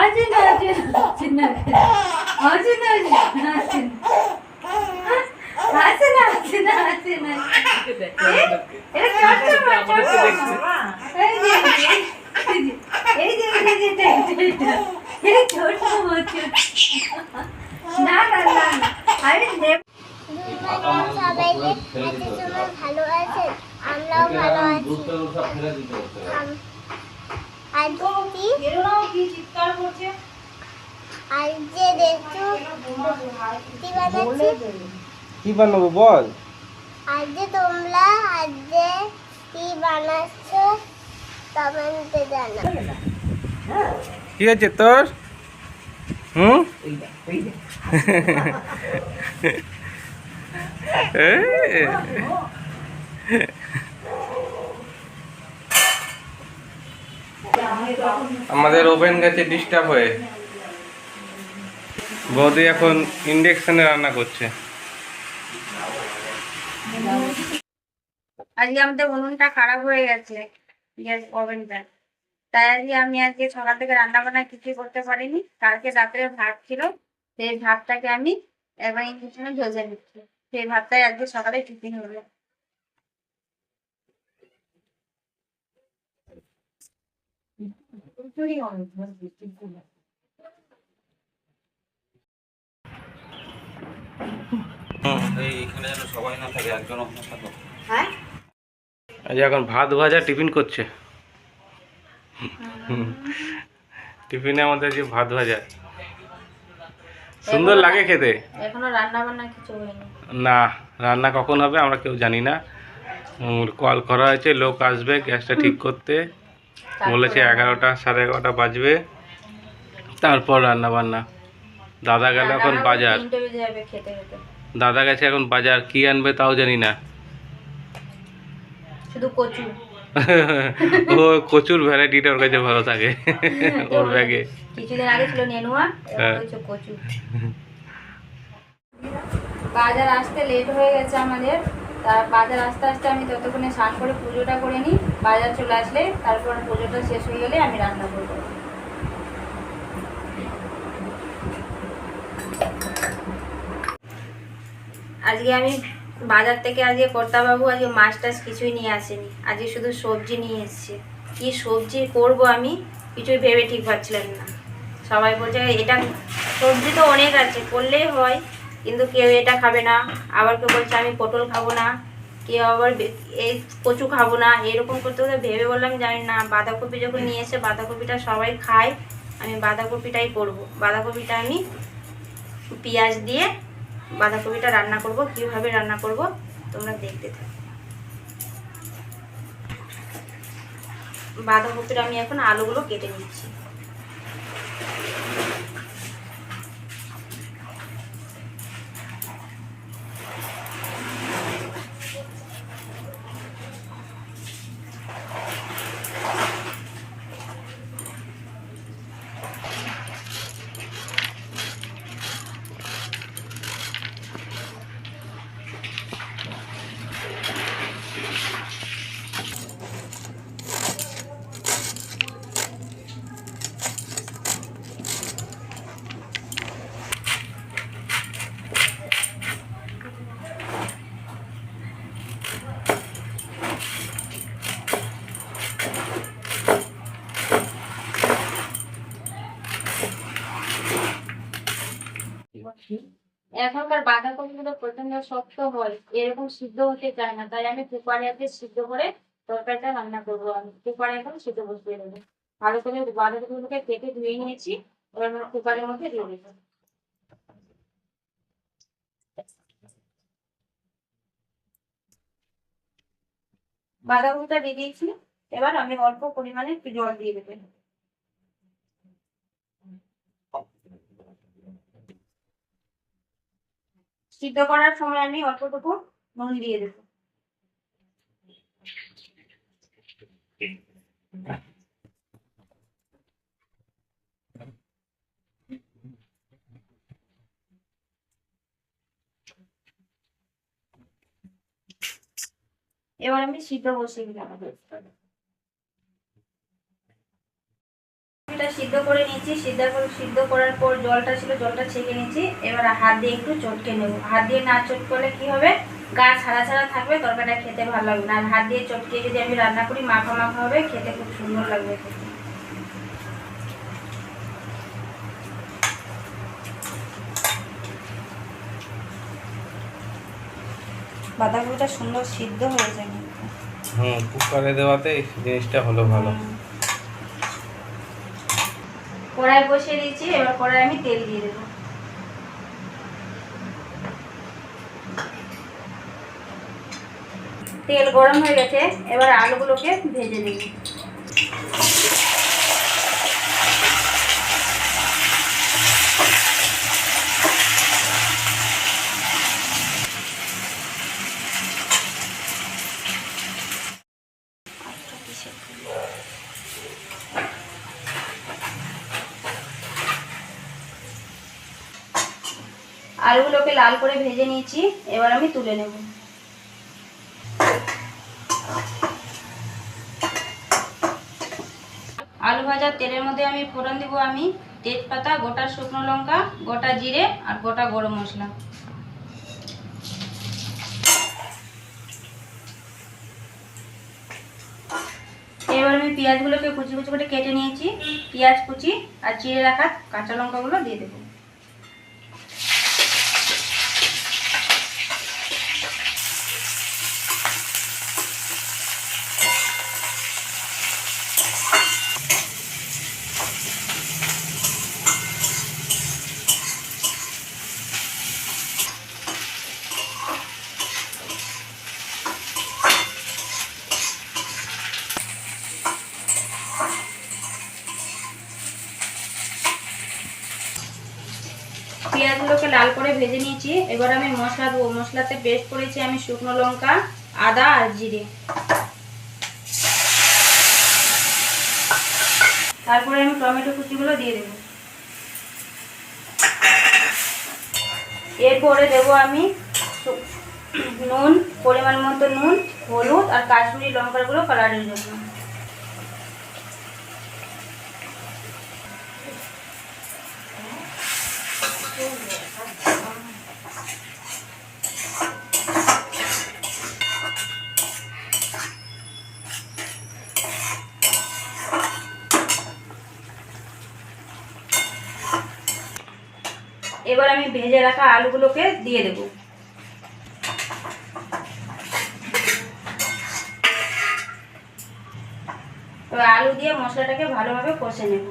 అర్జున్ అర్జున్ చిన్న అర్జున్ అర్జున్ అర్జున్ হাসে না হাসে না হাসে যে এই যে না না আরে দেব ভালো আছে আমরাও ভালো আছি কি চিৎকার করছে? আজকে দেখছ কি বানাচ্ছি কি বানাবো বল। আজকে তোমরা আজকে কি বানাচ্ছ কমেন্টে জানা কি আছে তোর? হুম? এই। আমাদের ওভেন গেছে ডিস্টার্ব হয়ে। বৌদি এখন ইন্ডাকশনে রান্না করছে। আজকে আমাদের উনুনটা খারাপ হয়ে গেছে গ্যাস ওভেনটা তাই আজকে আমি আজকে সকাল থেকে রান্না বান্না কিছুই করতে পারিনি। কালকে রাত্রে ভাত ছিল, সেই ভাতটাকে আমি এবার ইন্ডাকশনে ভেজে নিচ্ছি। সেই ভাতটাই আজকে সকালে টিফিন হলো এইখানে যেন সবাই না থাকে একজন হ্যাঁ আজ এখন ভাত ভাজা টিফিন করছে টিফিনে আমাদের যে ভাত ভাজা সুন্দর লাগে খেতে এখনও রান্না বান্না কিছু হয়নি না রান্না কখন হবে আমরা কেউ জানি না কল করা হয়েছে লোক আসবে গ্যাসটা ঠিক করতে বলেছে এগারোটা সাড়ে এগারোটা বাজবে। তারপর রান্না বান্না দাদা গেল এখন বাজার। দাদা গেছে এখন বাজার। কি আনবে তাও জানি না। শুধু কচু। ও কচুর ভ্যারাইটিটা ওর কাছে ভালো থাকে। ওর ব্যাগে কিছুদিন আগে ছিল নেনুয়া হ্যাঁ। কচু। বাজার আসতে লেট হয়ে গেছে আমাদের। তার বাজার আস্তে আস্তে আমি ততক্ষণে স্নান করে পুজোটা করে নিই, বাজার চলে আসলে তারপর পুজোটা শেষ হয়ে গেলে আমি রান্না করব। আজকে আমি বাজার থেকে আজকে কর্তাবাবু, আজকে মাছ টাছ কিছুই নিয়ে আসেনি। আজকে শুধু সবজি নিয়ে এসছে। কি সবজি করব আমি? কিছুই ভেবে ঠিক পাচ্ছিলাম না। সবাই বলছে, এটা সবজি তো অনেক আছে, করলেই হয়। কিন্তু কেউ এটা খাবে না। আবার কেউ বলছে, আমি পটল খাব না। কেউ আবার এই কচু খাব না। এরকম করতে করতে ভেবে বললাম, জানি না। বাঁধাকপি যখন নিয়ে এসে বাঁধাকপিটা সবাই খায়, আমি বাঁধাকপিটাই করব। বাঁধাকপিটা আমি পেঁয়াজ দিয়ে বাঁধাকপিটা রান্না করব। কীভাবে রান্না করব, তোমরা দেখতে থাকো। বাঁধাকপিটা আমি এখন আলুগুলো কেটে নিচ্ছি। এখনকার বাঁধাকপিগুলো প্রচণ্ড শক্ত হয়, এরকম সিদ্ধ হতে চায় না, তাই আমি কুকারে সিদ্ধ করে তরকারিটা রান্না করব। আমি কুকারে এখন সিদ্ধ বসিয়ে দেবো। ভালো করে বাঁধাকপিগুলোকে কেটে ধুয়ে নিয়েছি, এবার কুকারের মধ্যে দিয়ে দেবো। বাঁধাকপিটা দিয়ে দিয়েছি, এবার আমি অল্প পরিমাণে একটু জল দিয়ে দেবো। সিদ্ধ করার সময় আমি অল্পটুকু নুন দিয়ে দেবো। এবার আমি সিদ্ধ বসিয়ে দিলাম। এটা সিদ্ধ করে নিয়েছি। সিদ্ধ করে সিদ্ধ করার পর জলটা ছিল জলটা ছেঁকে নিয়েছি। এবার হাত দিয়ে একটু চটকে নেব। হাত দিয়ে না চটকলে কি হবে? গা ছাড়া ছাড়া থাকবে তরকারিটা খেতে ভালো লাগবে না। আর হাত দিয়ে চটকে যদি আমি রান্না করি মাখা মাখা হবে খেতে খুব সুন্দর লাগবে। খেতে বাঁধাকপিটা সুন্দর সিদ্ধ হয়ে যায়। হুম কুকারে দেওয়াতে জিনিসটা হলো ভালো। কড়াই বসিয়ে দিয়েছি, এবার কড়াই আমি তেল দিয়ে দেবো। তেল গরম হয়ে গেছে, এবার আলুগুলোকে ভেজে নেব। আলুগুলোকে লাল করে ভেজে নিয়েছি, এবার আমি তুলে নেব। আলু ভাজার তেলের মধ্যে আমি ফোড়ন দিব আমি, তেজপাতা, গোটা শুকনো লঙ্কা, গোটা জিরে আর গোটা গরম মশলা। এবার আমি পেঁয়াজগুলোকে কুচি কুচি করে কেটে নিয়েছি, পেঁয়াজ কুচি আর চিড়ে রাখা কাঁচা লঙ্কাগুলো দিয়ে দেবো। পেঁয়াজগুলোকে লাল করে ভেজে নিয়েছি। এবার আমি মশলা দেবো। মশলাতে পেস্ট করেছি আমি শুকনো লঙ্কা, আদা আর জিরে। তারপরে আমি টমেটো কুচিগুলো দিয়ে দেবো। এরপরে দেবো আমি নুন, পরিমাণ মতো নুন, হলুদ আর কাশ্মীরি লঙ্কাগুলো কালারের জন্য এবার আমি ভেজে রাখা আলুগুলোকে দিয়ে দেবো। তো আলু দিয়ে মশলাটাকে ভালোভাবে কষে নেব।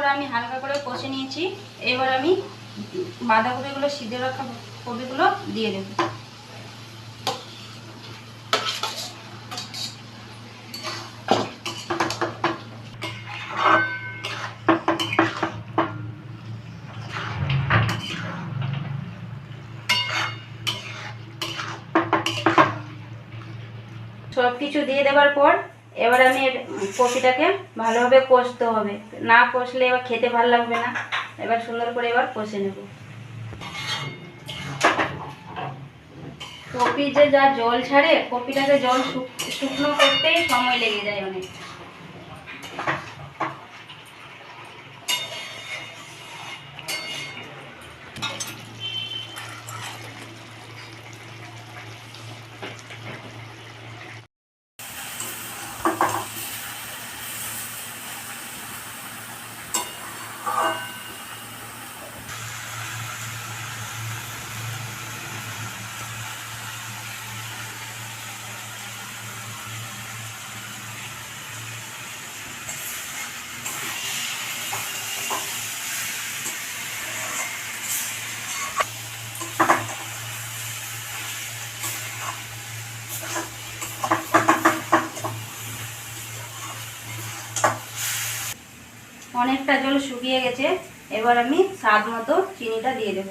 পর আমি হালকা করে কষে নিয়েছি। এবার আমি বাঁধাকপিগুলো, সিদ্ধ রাখা কপিগুলো দিয়ে দেবো। সব কিছু দিয়ে দেওয়ার পর এবার আমি কপিটাকে ভালোভাবে কষতে হবে। না কষলে এবার খেতে ভালো লাগবে না। এবার সুন্দর করে এবার কষে নেব। কপি যে যা জল ছাড়ে কপিটাকে জল শুকনো করতেই সময় লেগে যায় অনেক জল শুকিয়ে গেছে, এবার আমি স্বাদ মতো চিনিটা দিয়ে দেব।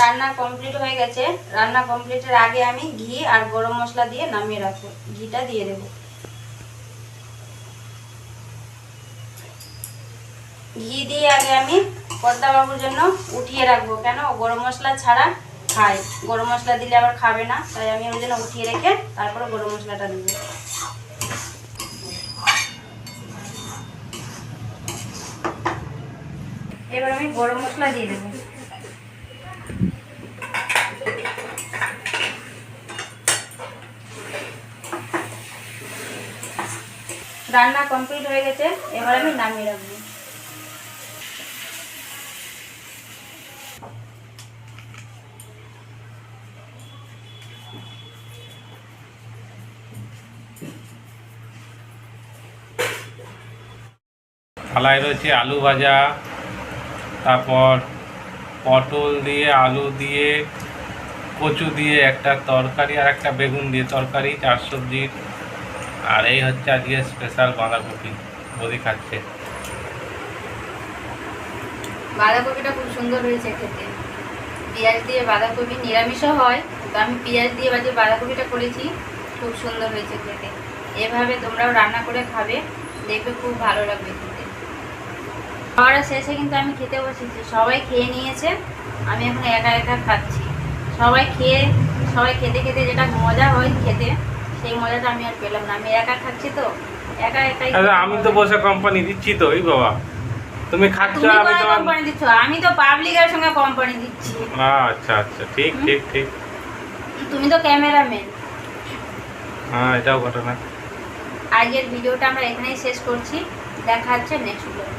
রান্না কমপ্লিট হয়ে গেছে। রান্না কমপ্লিটের আগে আমি ঘি আর গরম মশলা দিয়ে নামিয়ে রাখব। ঘিটা দিয়ে দেবো। ঘি দিয়ে আগে আমি পদ্মা বাবুর জন্য উঠিয়ে রাখব। কেন? গরম মশলা ছাড়া খায়। গরম মশলা দিলে আবার খাবে না। তাই আমি ওর জন্য উঠিয়ে রেখে তারপরে গরম মশলাটা দেবো। এবার আমি গরম মশলা দিয়ে দেবো। রান্না কমপ্লিট হয়ে গেছে। এবার আমি নামিয়ে রাখব। থালায় রয়েছে, আলু ভাজা, তারপর পটল দিয়ে, আলু দিয়ে, কচু দিয়ে একটা তরকারি আর একটা বেগুন দিয়ে তরকারি, চার সবজির আর এই হচ্ছে আজকে স্পেশাল বাঁধাকপি, বদি খাচ্ছে। বাঁধাকপিটা খুব সুন্দর হয়েছে খেতে। পেঁয়াজ দিয়ে বাঁধাকপি নিরামিষও হয় তো আমি পেঁয়াজ দিয়ে বাজে বাঁধাকপিটা করেছি, খুব সুন্দর হয়েছে খেতে। এভাবে তোমরাও রান্না করে খাবে, দেখবে খুব ভালো লাগবে। খাওয়ার শেষে কিন্তু আমি খেতে বসেছি। সবাই খেয়ে নিয়েছে আমি এখন একা একা খাচ্ছি। সবাই খেয়ে সবাই খেতে খেতে যেটা মজা হয় খেতে সেই মজাটা আমি আর পেলাম না। আমি একা খাচ্ছি তো একা একাই আমি তো বসে কোম্পানি দিচ্ছি তো ওই বাবা। তুমি খাচ্ছ আমি তোমার কোম্পানি দিচ্ছ? আমি তো পাবলিকের সঙ্গে কোম্পানি দিচ্ছি। আচ্ছা আচ্ছা ঠিক ঠিক ঠিক। তুমি তো ক্যামেরাম্যান হ্যাঁ এটাও ঘটনা। আজকের ভিডিওটা আমরা এখানেই শেষ করছি। দেখা হচ্ছে নেক্সট ব্লগে